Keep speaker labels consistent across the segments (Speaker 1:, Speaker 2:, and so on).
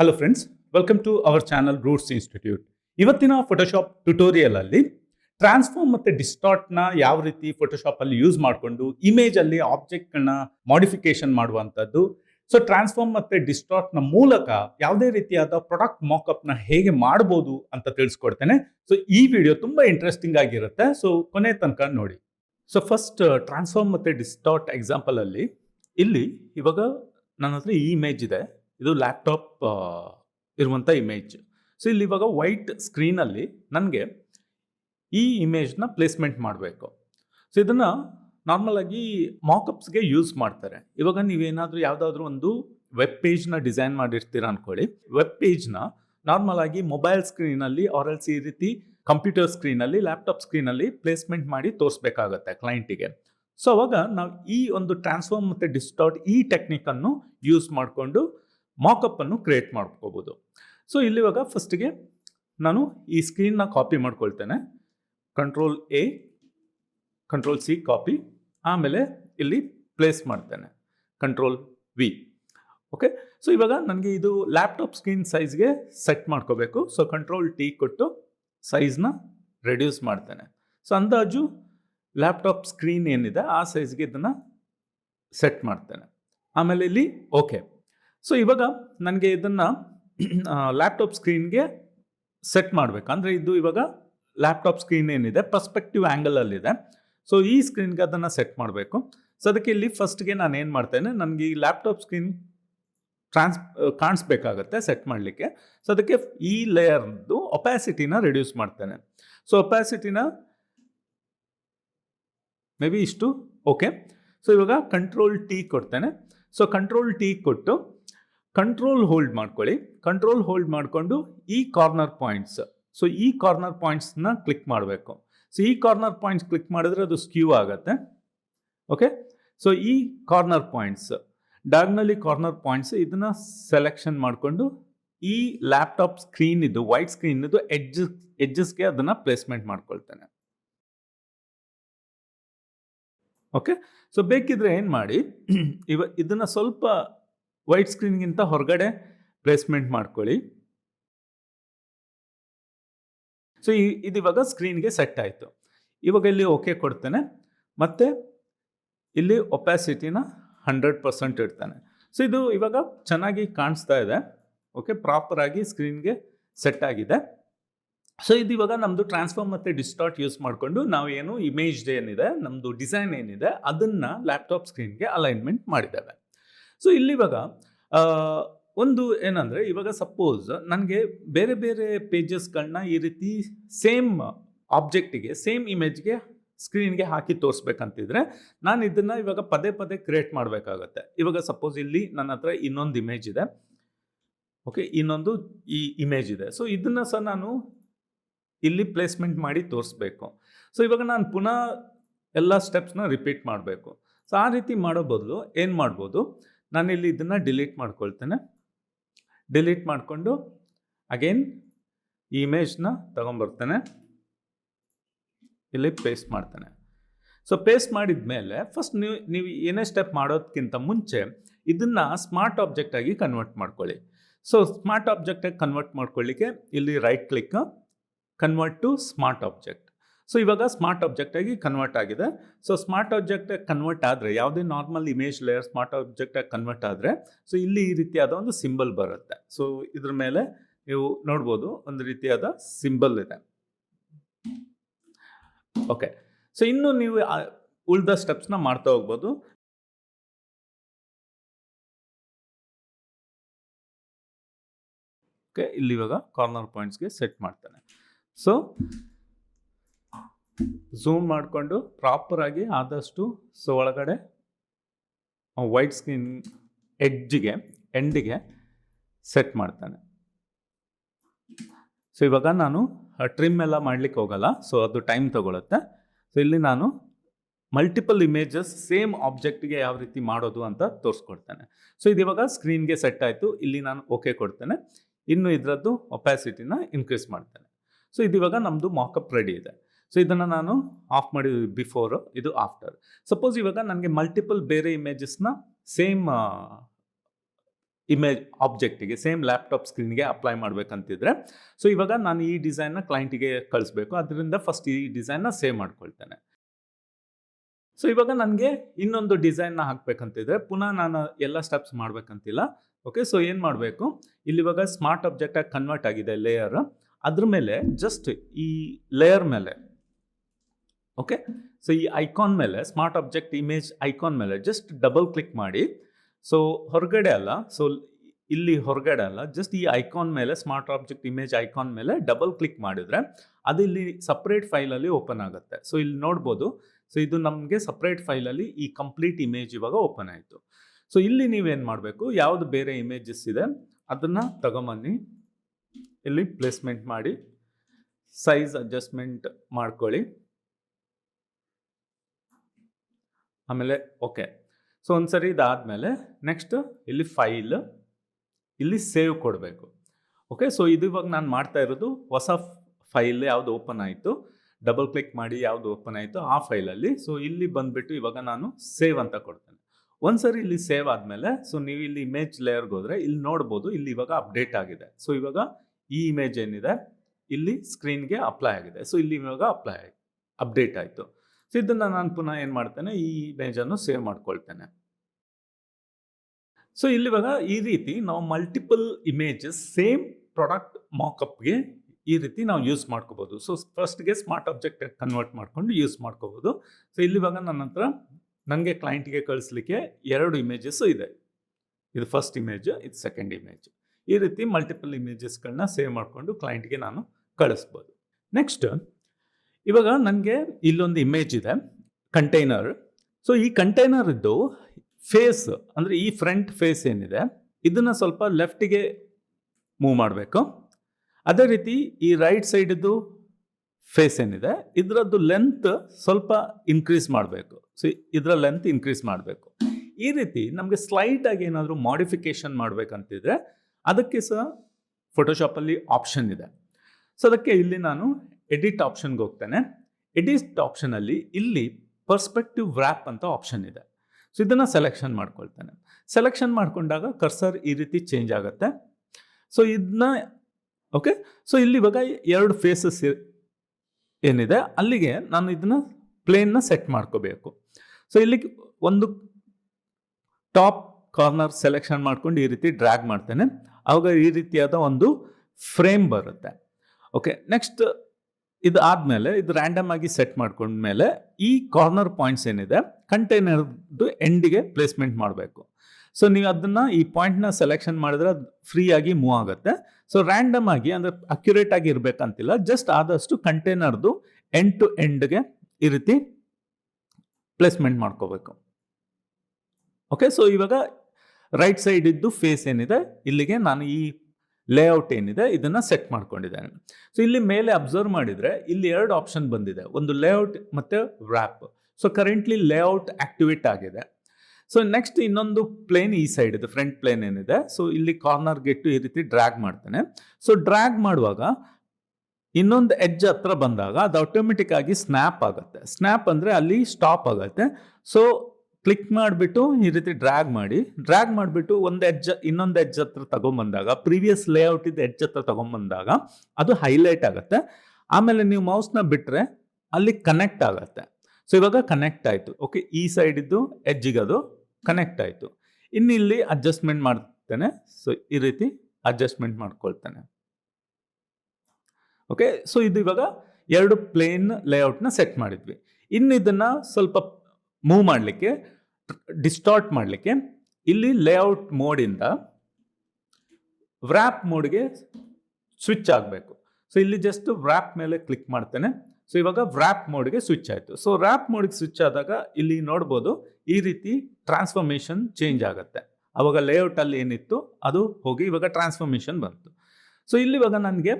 Speaker 1: Hello friends welcome to our channel roots institute ಇವತ್ತಿನ Photoshop tutorial ಅಲ್ಲಿ transform ಮತ್ತೆ ಡಿಸ್ಟಾರ್ಟ್ನ ಯಾವ ರೀತಿ ಫೋಟೋಶಾಪ್ ಅಲ್ಲಿ ಯೂಸ್ ಮಾಡಿಕೊಂಡು ಇಮೇಜ್ ಅಲ್ಲಿ ಆಬ್ಜೆಕ್ಟ್ಗಳನ್ನ ಮಾಡಿಫಿಕೇಶನ್ ಮಾಡುವಂಥದ್ದು. ಸೊ ಟ್ರಾನ್ಸ್ಫಾರ್ಮ್ ಮತ್ತೆ ನ ಮೂಲಕ ಯಾವುದೇ ರೀತಿಯಾದ ಪ್ರಾಡಕ್ಟ್ ಮಾಕಪ್ನ ಹೇಗೆ ಮಾಡಬಹುದು ಅಂತ ತಿಳಿಸ್ಕೊಡ್ತೇನೆ. ಸೊ ಈ ವಿಡಿಯೋ ತುಂಬಾ ಇಂಟ್ರೆಸ್ಟಿಂಗ್ ಆಗಿರುತ್ತೆ. ಸೊ ಕೊನೆ ತನಕ ನೋಡಿ. ಸೊ ಫಸ್ಟ್ ಟ್ರಾನ್ಸ್ಫಾರ್ಮ್ ಮತ್ತೆ ಡಿಸ್ಟಾರ್ಟ್ ಎಕ್ಸಾಂಪಲಲ್ಲಿ ಇಲ್ಲಿ ಇವಾಗ ನನ್ನ ಹತ್ರ ಈ ಇಮೇಜ್ ಇದೆ. ಇದು ಲ್ಯಾಪ್ಟಾಪ್ ಇರುವಂಥ ಇಮೇಜ್ ಸೊ ಇಲ್ಲಿ ಇವಾಗ ವೈಟ್ ಸ್ಕ್ರೀನಲ್ಲಿ ನನಗೆ ಈ ಇಮೇಜ್ನ ಪ್ಲೇಸ್ಮೆಂಟ್ ಮಾಡಬೇಕು. ಸೊ ಇದನ್ನು ನಾರ್ಮಲಾಗಿ ಮಾಕಪ್ಸ್ಗೆ ಯೂಸ್ ಮಾಡ್ತಾರೆ. ಇವಾಗ ನೀವೇನಾದರೂ ಯಾವುದಾದ್ರೂ ಒಂದು ವೆಬ್ ಪೇಜ್ನ ಡಿಸೈನ್ ಮಾಡಿರ್ತೀರ ಅನ್ಕೊಳ್ಳಿ. ವೆಬ್ ಪೇಜ್ನ ನಾರ್ಮಲಾಗಿ ಮೊಬೈಲ್ ಸ್ಕ್ರೀನಲ್ಲಿ ಆರ್ಎಲ್ಸ್ ಈ ರೀತಿ ಕಂಪ್ಯೂಟರ್ ಸ್ಕ್ರೀನಲ್ಲಿ ಲ್ಯಾಪ್ಟಾಪ್ ಸ್ಕ್ರೀನಲ್ಲಿ ಪ್ಲೇಸ್ಮೆಂಟ್ ಮಾಡಿ ತೋರಿಸ್ಬೇಕಾಗತ್ತೆ ಕ್ಲೈಂಟಿಗೆ ಸೊ ಅವಾಗ ನಾವು ಈ ಒಂದು ಟ್ರಾನ್ಸ್ಫಾರ್ಮ್ ಮತ್ತು ಡಿಸ್ಟಾರ್ಟ್ ಈ ಟೆಕ್ನಿಕನ್ನು ಯೂಸ್ ಮಾಡಿಕೊಂಡು ಮಾಕಪ್ ಅನ್ನು ಕ್ರಿಯೇಟ್ ಮಾಡ್ಕೋಬೋದು. ಸೊ ಇಲ್ಲಿವಾಗ ಫಸ್ಟಿಗೆ ನಾನು ಈ ಸ್ಕ್ರೀನ್ನ copy ಮಾಡ್ಕೊಳ್ತೇನೆ. Control A control C copy ಆಮೇಲೆ ಇಲ್ಲಿ ಪ್ಲೇಸ್ ಮಾಡ್ತೇನೆ. ಕಂಟ್ರೋಲ್ ವಿ ಓಕೆ ಸೊ ಇವಾಗ ನನಗೆ ಇದು ಲ್ಯಾಪ್ಟಾಪ್ ಸ್ಕ್ರೀನ್ ಸೈಜ್ಗೆ ಸೆಟ್ ಮಾಡ್ಕೋಬೇಕು. ಸೊ ಕಂಟ್ರೋಲ್ ಟಿ ಕೊಟ್ಟು ಸೈಜ್ನ ರೆಡ್ಯೂಸ್ ಮಾಡ್ತೇನೆ. ಸೊ ಅಂದಾಜು ಲ್ಯಾಪ್ಟಾಪ್ ಸ್ಕ್ರೀನ್ ಏನಿದೆ, ಆ ಸೈಜ್ಗೆ ಇದನ್ನು ಸೆಟ್ ಮಾಡ್ತೇನೆ. ಆಮೇಲೆ ಇಲ್ಲಿ ಓಕೆ ಸೊ ಇವಾಗ ನನಗೆ ಇದನ್ನು ಲ್ಯಾಪ್ಟಾಪ್ ಸ್ಕ್ರೀನ್ಗೆ ಸೆಟ್ ಮಾಡಬೇಕು. ಅಂದರೆ ಇದು ಇವಾಗ ಲ್ಯಾಪ್ಟಾಪ್ ಸ್ಕ್ರೀನ್ ಏನಿದೆ ಪರ್ಸ್ಪೆಕ್ಟಿವ್ ಆ್ಯಂಗಲಲ್ಲಿದೆ ಸೊ ಈ ಸ್ಕ್ರೀನ್ಗೆ ಅದನ್ನು ಸೆಟ್ ಮಾಡಬೇಕು. ಸೊ ಅದಕ್ಕೆ ಇಲ್ಲಿ ಫಸ್ಟ್ಗೆ ನಾನು ಏನು ಮಾಡ್ತೇನೆ, ನನಗೆ ಈ ಲ್ಯಾಪ್ಟಾಪ್ ಸ್ಕ್ರೀನ್ ಟ್ರಾನ್ಸ್ ಕಾಣಿಸ್ಬೇಕಾಗತ್ತೆ ಸೆಟ್ ಮಾಡಲಿಕ್ಕೆ. ಸೊ ಅದಕ್ಕೆ ಈ ಲೇಯರ್ದು ಒಪ್ಯಾಸಿಟಿನ ರಿಡ್ಯೂಸ್ ಮಾಡ್ತೇನೆ. ಸೊ ಒಪ್ಯಾಸಿಟಿನ ಮೇ ಬಿ ಇಷ್ಟು ಓಕೆ ಸೊ ಇವಾಗ ಕಂಟ್ರೋಲ್ ಟಿ ಕೊಡ್ತೇನೆ. ಸೊ ಕಂಟ್ರೋಲ್ ಟಿ ಕೊಟ್ಟು ಕಂಟ್ರೋಲ್ ಹೋಲ್ಡ್ ಮಾಡ್ಕೊಳ್ಳಿ. ಕಂಟ್ರೋಲ್ ಹೋಲ್ಡ್ ಮಾಡಿಕೊಂಡು ಈ ಕಾರ್ನರ್ ಪಾಯಿಂಟ್ಸ್ ಸೊ ಈ ಕಾರ್ನರ್ ಪಾಯಿಂಟ್ಸ್ನ ಕ್ಲಿಕ್ ಮಾಡಬೇಕು. ಸೊ ಈ ಕಾರ್ನರ್ ಪಾಯಿಂಟ್ಸ್ ಕ್ಲಿಕ್ ಮಾಡಿದ್ರೆ ಅದು ಸ್ಕ್ಯೂ ಆಗುತ್ತೆ. ಓಕೆ ಸೊ ಈ ಕಾರ್ನರ್ ಪಾಯಿಂಟ್ಸ್ ಡಾಗ್ನಲ್ಲಿ ಕಾರ್ನರ್ ಪಾಯಿಂಟ್ಸ್ ಇದನ್ನ ಸೆಲೆಕ್ಷನ್ ಮಾಡಿಕೊಂಡು ಈ ಲ್ಯಾಪ್ಟಾಪ್ ಸ್ಕ್ರೀನ್ ಇದು ವೈಟ್ ಸ್ಕ್ರೀನ್ ಇದು ಎಡ್ಜ್ ಎಡ್ಜಸ್ಗೆ ಅದನ್ನು ಪ್ಲೇಸ್ಮೆಂಟ್ ಮಾಡ್ಕೊಳ್ತೇನೆ. ಓಕೆ ಸೊ ಬೇಕಿದ್ರೆ ಏನು ಮಾಡಿ ಇವ, ಇದನ್ನು ಸ್ವಲ್ಪ ವೈಟ್ ಸ್ಕ್ರೀನ್ಗಿಂತ ಹೊರಗಡೆ ಪ್ಲೇಸ್ಮೆಂಟ್ ಮಾಡ್ಕೊಳ್ಳಿ. ಸೊ ಈ ಇವಾಗ ಸ್ಕ್ರೀನ್ಗೆ ಸೆಟ್ ಆಯಿತು. ಇವಾಗ ಇಲ್ಲಿ ಓಕೆ ಕೊಡ್ತೇನೆ. ಮತ್ತು ಇಲ್ಲಿ ಒಪ್ಯಾಸಿಟಿನ ಹಂಡ್ರೆಡ್ ಪರ್ಸೆಂಟ್ ಇಡ್ತಾನೆ. ಸೊ ಇದು ಇವಾಗ ಚೆನ್ನಾಗಿ ಕಾಣಿಸ್ತಾ ಇದೆ. ಓಕೆ ಪ್ರಾಪರಾಗಿ ಸ್ಕ್ರೀನ್ಗೆ ಸೆಟ್ ಆಗಿದೆ. ಸೊ ಇದು ಇವಾಗ ನಮ್ಮದು ಟ್ರಾನ್ಸ್ಫಾರ್ಮ್ ಮತ್ತು ಡಿಸ್ಟಾರ್ಟ್ ಯೂಸ್ ಮಾಡಿಕೊಂಡು ನಾವು ಏನು ಇಮೇಜ್ ಏನಿದೆ ನಮ್ಮದು ಡಿಸೈನ್ ಏನಿದೆ, ಅದನ್ನು ಲ್ಯಾಪ್ಟಾಪ್ ಸ್ಕ್ರೀನ್ಗೆ ಅಲೈನ್ಮೆಂಟ್ ಮಾಡಿದ್ದೇವೆ. ಸೊ ಇಲ್ಲಿವಾಗ ಒಂದು ಏನಂದರೆ, ಇವಾಗ ಸಪೋಸ್ ನನಗೆ ಬೇರೆ ಬೇರೆ ಪೇಜಸ್ಗಳನ್ನ ಈ ರೀತಿ ಸೇಮ್ ಆಬ್ಜೆಕ್ಟಿಗೆ ಸೇಮ್ ಇಮೇಜ್ಗೆ ಸ್ಕ್ರೀನ್ಗೆ ಹಾಕಿ ತೋರಿಸ್ಬೇಕಂತಿದ್ರೆ, ನಾನು ಇದನ್ನು ಇವಾಗ ಪದೇ ಪದೇ ಕ್ರಿಯೇಟ್ ಮಾಡಬೇಕಾಗತ್ತೆ. ಇವಾಗ ಸಪೋಸ್ ಇಲ್ಲಿ ನನ್ನ ಹತ್ರ ಇನ್ನೊಂದು ಇಮೇಜ್ ಇದೆ. ಓಕೆ ಇನ್ನೊಂದು ಈ ಇಮೇಜ್ ಇದೆ. ಸೊ ಇದನ್ನು ಸಹ ನಾನು ಇಲ್ಲಿ ಪ್ಲೇಸ್ಮೆಂಟ್ ಮಾಡಿ ತೋರಿಸ್ಬೇಕು. ಸೊ ಇವಾಗ ನಾನು ಪುನಃ ಎಲ್ಲ ಸ್ಟೆಪ್ಸ್ನ ರಿಪೀಟ್ ಮಾಡಬೇಕು. ಸೊ ಆ ರೀತಿ ಮಾಡೋ ಬದಲು ಏನು ಮಾಡ್ಬೋದು? ನಾನಿಲ್ಲಿ ಇದನ್ನು ಡಿಲೀಟ್ ಮಾಡ್ಕೊಳ್ತೇನೆ. ಡಿಲೀಟ್ ಮಾಡಿಕೊಂಡು ಅಗೇನ್ ಈ ಇಮೇಜ್ನ ತೊಗೊಂಬರ್ತೇನೆ. ಇಲ್ಲಿ ಪೇಸ್ಟ್ ಮಾಡ್ತೇನೆ. ಸೊ ಪೇಸ್ಟ್ ಮಾಡಿದ ಮೇಲೆ ಫಸ್ಟ್ ನೀವು ನೀವು ಏನೇ ಸ್ಟೆಪ್ ಮಾಡೋದಕ್ಕಿಂತ ಮುಂಚೆ ಇದನ್ನು ಸ್ಮಾರ್ಟ್ ಆಬ್ಜೆಕ್ಟ್ ಆಗಿ ಕನ್ವರ್ಟ್ ಮಾಡ್ಕೊಳ್ಳಿ. ಸೊ ಸ್ಮಾರ್ಟ್ ಆಬ್ಜೆಕ್ಟಾಗಿ ಕನ್ವರ್ಟ್ ಮಾಡ್ಕೊಳ್ಳಿಕ್ಕೆ ಇಲ್ಲಿ right click convert to smart object so ಇವಾಗ ಸ್ಮಾರ್ಟ್ ಆಬ್ಜೆಕ್ಟಾಗಿ ಕನ್ವರ್ಟ್ ಆಗಿದೆ. ಸೊ ಸ್ಮಾರ್ಟ್ ಆಬ್ಜೆಕ್ಟಾಗಿ ಕನ್ವರ್ಟ್ ಆದರೆ, ಯಾವುದೇ ನಾರ್ಮಲ್ ಇಮೇಜ್ ಲೇಯರ್ ಸ್ಮಾರ್ಟ್ ಆಬ್ಜೆಕ್ಟಾಗಿ ಕನ್ವರ್ಟ್ ಆದರೆ ಸೊ ಇಲ್ಲಿ ಈ ರೀತಿಯಾದ ಒಂದು ಸಿಂಬಲ್ ಬರುತ್ತೆ. ಸೊ ಇದ್ರ ಮೇಲೆ ನೀವು ನೋಡ್ಬೋದು, ಒಂದು ರೀತಿಯಾದ ಸಿಂಬಲ್ ಇದೆ. ಓಕೆ ಸೊ ಇನ್ನು ನೀವು ಉಳಿದ ಸ್ಟೆಪ್ಸ್ನ ಮಾಡ್ತಾ ಹೋಗ್ಬೋದು. ಓಕೆ ಇಲ್ಲಿ ಇವಾಗ ಕಾರ್ನರ್ ಪಾಯಿಂಟ್ಸ್ಗೆ ಸೆಟ್ ಮಾಡ್ತಾನೆ. ಸೊ ಝೂಮ್ ಮಾಡಿಕೊಂಡು ಪ್ರಾಪರಾಗಿ ಆದಷ್ಟು ಸೊ ಒಳಗಡೆ ವೈಟ್ ಸ್ಕ್ರೀನ್ ಎಡ್ಜಿಗೆ ಎಂಡಿಗೆ ಸೆಟ್ ಮಾಡ್ತಾನೆ. ಸೊ ಇವಾಗ ನಾನು ಟ್ರಿಮ್ ಎಲ್ಲ ಮಾಡಲಿಕ್ಕೆ ಹೋಗಲ್ಲ. ಸೊ ಅದು ಟೈಮ್ ತಗೊಳುತ್ತೆ. ಸೊ ಇಲ್ಲಿ ನಾನು ಮಲ್ಟಿಪಲ್ ಇಮೇಜಸ್ ಸೇಮ್ ಆಬ್ಜೆಕ್ಟ್ಗೆ ಯಾವ ರೀತಿ ಮಾಡೋದು ಅಂತ ತೋರಿಸ್ಕೊಡ್ತೇನೆ. ಸೊ ಇದು ಇವಾಗ ಸ್ಕ್ರೀನ್ಗೆ ಸೆಟ್ ಆಯಿತು. ಇಲ್ಲಿ ನಾನು ಓಕೆ ಕೊಡ್ತೇನೆ. ಇನ್ನು ಇದರದ್ದು ಒಪ್ಯಾಸಿಟಿನ ಇನ್ಕ್ರೀಸ್ ಮಾಡ್ತೇನೆ. ಸೊ ಇದು ಇವಾಗ ನಮ್ಮದು ಮಾಕಪ್ ರೆಡಿ ಇದೆ. ಸೊ ಇದನ್ನು ನಾನು ಆಫ್ ಮಾಡಿ ಬಿಫೋರು ಇದು ಆಫ್ಟರ್ ಸಪೋಸ್ ಇವಾಗ ನನಗೆ ಮಲ್ಟಿಪಲ್ ಬೇರೆ ಇಮೇಜಸ್ನ ಸೇಮ್ ಇಮೇಜ್ ಆಬ್ಜೆಕ್ಟಿಗೆ ಸೇಮ್ ಲ್ಯಾಪ್ಟಾಪ್ ಸ್ಕ್ರೀನ್ಗೆ ಅಪ್ಲೈ ಮಾಡಬೇಕಂತಿದ್ರೆ ಸೊ ಇವಾಗ ನಾನು ಈ ಡಿಸೈನ್ನ ಕ್ಲೈಂಟಿಗೆ ಕಳಿಸ್ಬೇಕು. ಅದರಿಂದ ಫಸ್ಟ್ ಈ ಡಿಸೈನ್ನ ಸೇವ್ ಮಾಡ್ಕೊಳ್ತೇನೆ. ಸೊ ಇವಾಗ ನನಗೆ ಇನ್ನೊಂದು ಡಿಸೈನ್ನ ಹಾಕ್ಬೇಕಂತಿದ್ರೆ, ಪುನಃ ನಾನು ಎಲ್ಲ ಸ್ಟೆಪ್ಸ್ ಮಾಡಬೇಕಂತಿಲ್ಲ. ಓಕೆ ಸೊ ಏನು ಮಾಡಬೇಕು? ಇಲ್ಲಿ ಇವಾಗ ಸ್ಮಾರ್ಟ್ ಆಬ್ಜೆಕ್ಟಾಗಿ ಕನ್ವರ್ಟ್ ಆಗಿದೆ ಲೇಯರ್ ಅದ್ರ ಮೇಲೆ ಜಸ್ಟ್ ಈ ಲೇಯರ್ ಮೇಲೆ ಓಕೆ ಸೊ ಈ ಐಕಾನ್ ಮೇಲೆ ಸ್ಮಾರ್ಟ್ ಆಬ್ಜೆಕ್ಟ್ ಇಮೇಜ್ ಐಕಾನ್ ಮೇಲೆ ಜಸ್ಟ್ ಡಬಲ್ ಕ್ಲಿಕ್ ಮಾಡಿ. ಸೊ ಹೊರಗಡೆ ಅಲ್ಲ. ಸೊ ಇಲ್ಲಿ ಹೊರಗಡೆ ಅಲ್ಲ. ಜಸ್ಟ್ ಈ ಐಕಾನ್ ಮೇಲೆ ಸ್ಮಾರ್ಟ್ ಆಬ್ಜೆಕ್ಟ್ ಇಮೇಜ್ ಐಕಾನ್ ಮೇಲೆ ಡಬಲ್ ಕ್ಲಿಕ್ ಮಾಡಿದರೆ, ಅದು ಇಲ್ಲಿ ಸಪ್ರೇಟ್ ಫೈಲಲ್ಲಿ ಓಪನ್ ಆಗುತ್ತೆ. ಸೊ ಇಲ್ಲಿ ನೋಡ್ಬೋದು. ಸೊ ಇದು ನಮಗೆ ಸಪ್ರೇಟ್ ಫೈಲಲ್ಲಿ ಈ ಕಂಪ್ಲೀಟ್ ಇಮೇಜ್ ಇವಾಗ ಓಪನ್ ಆಯಿತು. ಸೊ ಇಲ್ಲಿ ನೀವೇನು ಮಾಡಬೇಕು? ಯಾವುದು ಬೇರೆ ಇಮೇಜಸ್ ಇದೆ, ಅದನ್ನು ತಗೊಂಬನ್ನಿ. ಇಲ್ಲಿ ಪ್ಲೇಸ್ಮೆಂಟ್ ಮಾಡಿ. ಸೈಜ್ ಅಡ್ಜಸ್ಟ್ಮೆಂಟ್ ಮಾಡ್ಕೊಳ್ಳಿ. ಆಮೇಲೆ ಓಕೆ ಸೊ ಒಂದ್ಸರಿ ಇದಾದಮೇಲೆ ನೆಕ್ಸ್ಟ್ ಇಲ್ಲಿ ಫೈಲ್ ಇಲ್ಲಿ ಸೇವ್ ಕೊಡಬೇಕು. ಓಕೆ ಸೊ ಇದು ಇವಾಗ ನಾನು ಮಾಡ್ತಾ ಇರೋದು ಹೊಸ ಫೈಲ್ ಯಾವುದು ಓಪನ್ ಆಯಿತು. ಡಬಲ್ ಕ್ಲಿಕ್ ಮಾಡಿ ಯಾವುದು ಓಪನ್ ಆಯಿತು ಆ ಫೈಲಲ್ಲಿ ಸೊ ಇಲ್ಲಿ ಬಂದುಬಿಟ್ಟು ಇವಾಗ ನಾನು ಸೇವ್ ಅಂತ ಕೊಡ್ತೇನೆ. ಒಂದ್ಸರಿ ಇಲ್ಲಿ ಸೇವ್ ಆದಮೇಲೆ ಸೊ ನೀವು ಇಲ್ಲಿ ಇಮೇಜ್ ಲೇಯರ್ಗೆ ಹೋದರೆ ಇಲ್ಲಿ ನೋಡ್ಬೋದು, ಇಲ್ಲಿ ಇವಾಗ ಅಪ್ಡೇಟ್ ಆಗಿದೆ. ಸೊ ಇವಾಗ ಈ ಇಮೇಜ್ ಏನಿದೆ, ಇಲ್ಲಿ ಸ್ಕ್ರೀನ್ಗೆ ಅಪ್ಲೈ ಆಗಿದೆ. ಸೊ ಇಲ್ಲಿ ಇವಾಗ ಅಪ್ಲೈ ಅಪ್ಡೇಟ್ ಆಯಿತು. ಸೊ ನಾನು ಪುನಃ ಏನು ಮಾಡ್ತೇನೆ, ಈ ಇಮೇಜನ್ನು ಸೇವ್ ಮಾಡ್ಕೊಳ್ತೇನೆ. ಸೊ, ಇಲ್ಲಿವಾಗ ಈ ರೀತಿ ನಾವು ಮಲ್ಟಿಪಲ್ ಇಮೇಜಸ್ ಸೇಮ್ ಪ್ರಾಡಕ್ಟ್ ಮಾಕಪ್ಗೆ ಈ ರೀತಿ ನಾವು ಯೂಸ್ ಮಾಡ್ಕೋಬೋದು. ಸೊ ಫಸ್ಟ್ಗೆ ಸ್ಮಾರ್ಟ್ ಆಬ್ಜೆಕ್ಟ್ ಕನ್ವರ್ಟ್ ಮಾಡ್ಕೊಂಡು ಯೂಸ್ ಮಾಡ್ಕೋಬೋದು. ಸೊ ಇಲ್ಲಿವಾಗ ನನ್ನ ಹತ್ರ ನನಗೆ ಕ್ಲೈಂಟ್ಗೆ ಕಳಿಸ್ಲಿಕ್ಕೆ ಎರಡು ಇಮೇಜಸ್ಸು ಇದೆ. ಇದು ಫಸ್ಟ್ ಇಮೇಜ್ ಇದು ಸೆಕೆಂಡ್ ಇಮೇಜ್ ಈ ರೀತಿ ಮಲ್ಟಿಪಲ್ ಇಮೇಜಸ್ಗಳನ್ನ ಸೇವ್ ಮಾಡಿಕೊಂಡು ಕ್ಲೈಂಟ್ಗೆ ನಾನು ಕಳಿಸ್ಬೋದು. ನೆಕ್ಸ್ಟ್ ಇವಾಗ ನನಗೆ ಇಲ್ಲೊಂದು ಇಮೇಜ್ ಇದೆ ಕಂಟೈನರ್ ಸೊ ಈ ಕಂಟೈನರ್ ಇದ್ದು ಫೇಸ್ ಅಂದರೆ ಈ ಫ್ರಂಟ್ ಫೇಸ್ ಏನಿದೆ, ಇದನ್ನು ಸ್ವಲ್ಪ ಲೆಫ್ಟಿಗೆ ಮೂವ್ ಮಾಡಬೇಕು. ಅದೇ ರೀತಿ ಈ ರೈಟ್ ಸೈಡದ್ದು ಫೇಸ್ ಏನಿದೆ, ಇದರದ್ದು ಲೆಂತ್ ಸ್ವಲ್ಪ ಇನ್ಕ್ರೀಸ್ ಮಾಡಬೇಕು. ಸೊ ಇದರ ಲೆಂತ್ ಇನ್ಕ್ರೀಸ್ ಮಾಡಬೇಕು. ಈ ರೀತಿ ನಮಗೆ ಸ್ಲೈಟಾಗಿ ಏನಾದರೂ ಮಾಡಿಫಿಕೇಶನ್ ಮಾಡಬೇಕಂತಿದ್ರೆ, ಅದಕ್ಕೆ ಸಹ ಫೋಟೋಶಾಪಲ್ಲಿ ಆಪ್ಷನ್ ಇದೆ. ಸೊ ಅದಕ್ಕೆ ಇಲ್ಲಿ ನಾನು ಎಡಿಟ್ ಆಪ್ಷನ್ಗೆ ಹೋಗ್ತೇನೆ. ಎಡಿಟ್ ಆಪ್ಷನಲ್ಲಿ ಇಲ್ಲಿ ಪರ್ಸ್ಪೆಕ್ಟಿವ್ ವ್ರ್ಯಾಪ್ ಅಂತ ಆಪ್ಷನ್ ಇದೆ. ಸೊ ಇದನ್ನು ಸೆಲೆಕ್ಷನ್ ಮಾಡ್ಕೊಳ್ತೇನೆ. ಸೆಲೆಕ್ಷನ್ ಮಾಡಿಕೊಂಡಾಗ ಕರ್ಸರ್ ಈ ರೀತಿ ಚೇಂಜ್ ಆಗುತ್ತೆ. ಸೊ ಇದನ್ನ ಓಕೆ ಸೊ ಇಲ್ಲಿ ಇವಾಗ ಎರಡು ಫೇಸಸ್ ಏನಿದೆ? ಅಲ್ಲಿಗೆ ನಾನು ಇದನ್ನ ಪ್ಲೇನ್ನ ಸೆಟ್ ಮಾಡ್ಕೋಬೇಕು. ಸೊ ಇಲ್ಲಿ ಒಂದು ಟಾಪ್ ಕಾರ್ನರ್ ಸೆಲೆಕ್ಷನ್ ಮಾಡ್ಕೊಂಡು ಈ ರೀತಿ ಡ್ರ್ಯಾಗ್ ಮಾಡ್ತೇನೆ. ಆವಾಗ ಈ ರೀತಿಯಾದ ಒಂದು ಫ್ರೇಮ್ ಬರುತ್ತೆ. ಓಕೆ ನೆಕ್ಸ್ಟ್ ಇದು ಆದಮೇಲೆ ಇದು ರ್ಯಾಂಡಮ್ ಆಗಿ ಸೆಟ್ ಮಾಡ್ಕೊಂಡ್ಮೇಲೆ ಈ ಕಾರ್ನರ್ ಪಾಯಿಂಟ್ಸ್ ಏನಿದೆ ಕಂಟೈನರ್ದು ಎಂಡಿಗೆ ಪ್ಲೇಸ್ಮೆಂಟ್ ಮಾಡಬೇಕು. ಸೊ ನೀವು ಅದನ್ನು ಈ ಪಾಯಿಂಟ್ನ ಸೆಲೆಕ್ಷನ್ ಮಾಡಿದ್ರೆ ಅದು ಫ್ರೀ ಆಗಿ ಮೂವ್ ಆಗುತ್ತೆ. ಸೊ ರ್ಯಾಂಡಮ್ ಆಗಿ ಅಂದರೆ ಅಕ್ಯುರೇಟ್ ಆಗಿ ಇರಬೇಕಂತಿಲ್ಲ ಜಸ್ಟ್ ಆದಷ್ಟು ಕಂಟೈನರ್ದು ಎಂಡ್ ಟು ಎಂಡ್ಗೆ ಈ ರೀತಿ ಪ್ಲೇಸ್ಮೆಂಟ್ ಮಾಡ್ಕೋಬೇಕು. ಓಕೆ ಸೊ ಇವಾಗ ರೈಟ್ ಸೈಡ್ ಇದ್ದು ಫೇಸ್ ಏನಿದೆ, ಇಲ್ಲಿಗೆ ನಾನು ಈ ಲೇಔಟ್ ಏನಿದೆ, ಇದನ್ನು ಸೆಟ್ ಮಾಡ್ಕೊಂಡಿದ್ದೇನೆ. ಸೊ ಇಲ್ಲಿ ಮೇಲೆ ಅಬ್ಸರ್ವ್ ಮಾಡಿದರೆ ಇಲ್ಲಿ ಎರಡು ಆಪ್ಷನ್ ಬಂದಿದೆ. ಒಂದು ಲೇಔಟ್ ಮತ್ತು wrap so currently layout activate ಆಗಿದೆ. ಸೊ ನೆಕ್ಸ್ಟ್ ಇನ್ನೊಂದು ಪ್ಲೇನ್ ಈ ಸೈಡ್ ಇದೆ ಫ್ರಂಟ್ ಪ್ಲೇನ್ ಏನಿದೆ. ಸೊ ಇಲ್ಲಿ ಕಾರ್ನರ್ ಗೆಟ್ಟು ಈ ರೀತಿ ಡ್ರ್ಯಾಗ್ ಮಾಡ್ತೇನೆ. ಸೊ ಡ್ರ್ಯಾಗ್ ಮಾಡುವಾಗ ಇನ್ನೊಂದು ಎಡ್ಜ್ ಹತ್ರ ಬಂದಾಗ ಅದು ಆಟೋಮೆಟಿಕ್ ಆಗಿ ಸ್ನ್ಯಾಪ್ ಆಗುತ್ತೆ. ಸ್ನ್ಯಾಪ್ ಅಂದರೆ ಅಲ್ಲಿ ಸ್ಟಾಪ್ ಆಗುತ್ತೆ. ಸೊ ಕ್ಲಿಕ್ ಮಾಡಿಬಿಟ್ಟು ಈ ರೀತಿ ಡ್ರ್ಯಾಗ್ ಮಾಡಿ ಡ್ರ್ಯಾಗ್ ಮಾಡಿಬಿಟ್ಟು ಒಂದು ಎಡ್ಜ್ ಇನ್ನೊಂದು ಎಡ್ಜ್ ಹತ್ರ ತೊಗೊಂಬಂದಾಗ ಪ್ರೀವಿಯಸ್ ಲೇಔಟ್ ಇದ್ದ ಎಡ್ಜ್ ಹತ್ರ ತಗೊಂಬಂದಾಗ ಅದು ಹೈಲೈಟ್ ಆಗುತ್ತೆ. ಆಮೇಲೆ ನೀವು ಮೌಸ್ನ ಬಿಟ್ಟರೆ ಅಲ್ಲಿ ಕನೆಕ್ಟ್ ಆಗುತ್ತೆ. ಸೊ ಇವಾಗ ಕನೆಕ್ಟ್ ಆಯಿತು. ಓಕೆ ಈ ಸೈಡ್ ಇದ್ದು ಎಡ್ಜಿಗೆ ಅದು ಕನೆಕ್ಟ್ ಆಯಿತು. ಇನ್ನು ಇಲ್ಲಿ ಅಡ್ಜಸ್ಟ್ಮೆಂಟ್ ಮಾಡ್ತೇನೆ. ಸೊ ಈ ರೀತಿ ಅಡ್ಜಸ್ಟ್ಮೆಂಟ್ ಮಾಡ್ಕೊಳ್ತೇನೆ. ಓಕೆ ಸೊ ಇದು ಇವಾಗ ಎರಡು ಪ್ಲೇನ್ ಲೇಔಟ್ನ ಸೆಟ್ ಮಾಡಿದ್ವಿ. ಇನ್ನು ಇದನ್ನು ಸ್ವಲ್ಪ ಮೂವ್ ಮಾಡಲಿಕ್ಕೆ ಡಿಸ್ಟಾರ್ಟ್ ಮಾಡಲಿಕ್ಕೆ ಇಲ್ಲಿ ಲೇಔಟ್ ಮೋಡಿಂದ ವ್ರ್ಯಾಪ್ ಮೋಡ್ಗೆ ಸ್ವಿಚ್ ಆಗಬೇಕು. ಸೊ ಇಲ್ಲಿ ಜಸ್ಟ್ ವ್ರ್ಯಾಪ್ ಮೇಲೆ ಕ್ಲಿಕ್ ಮಾಡ್ತೇನೆ. ಸೊ ಇವಾಗ ವ್ರ್ಯಾಪ್ ಮೋಡ್ಗೆ ಸ್ವಿಚ್ ಆಯಿತು. ಸೊ ರ್ಯಾಪ್ ಮೋಡ್ಗೆ ಸ್ವಿಚ್ ಆದಾಗ ಇಲ್ಲಿ ನೋಡ್ಬೋದು ಈ ರೀತಿ ಟ್ರಾನ್ಸ್ಫಾರ್ಮೇಷನ್ ಚೇಂಜ್ ಆಗುತ್ತೆ. ಅವಾಗ ಲೇಔಟಲ್ಲಿ ಏನಿತ್ತು ಅದು ಹೋಗಿ ಇವಾಗ ಟ್ರಾನ್ಸ್ಫಾರ್ಮೇಷನ್ ಬಂತು. ಸೊ ಇಲ್ಲಿ ಇವಾಗ ನನಗೆ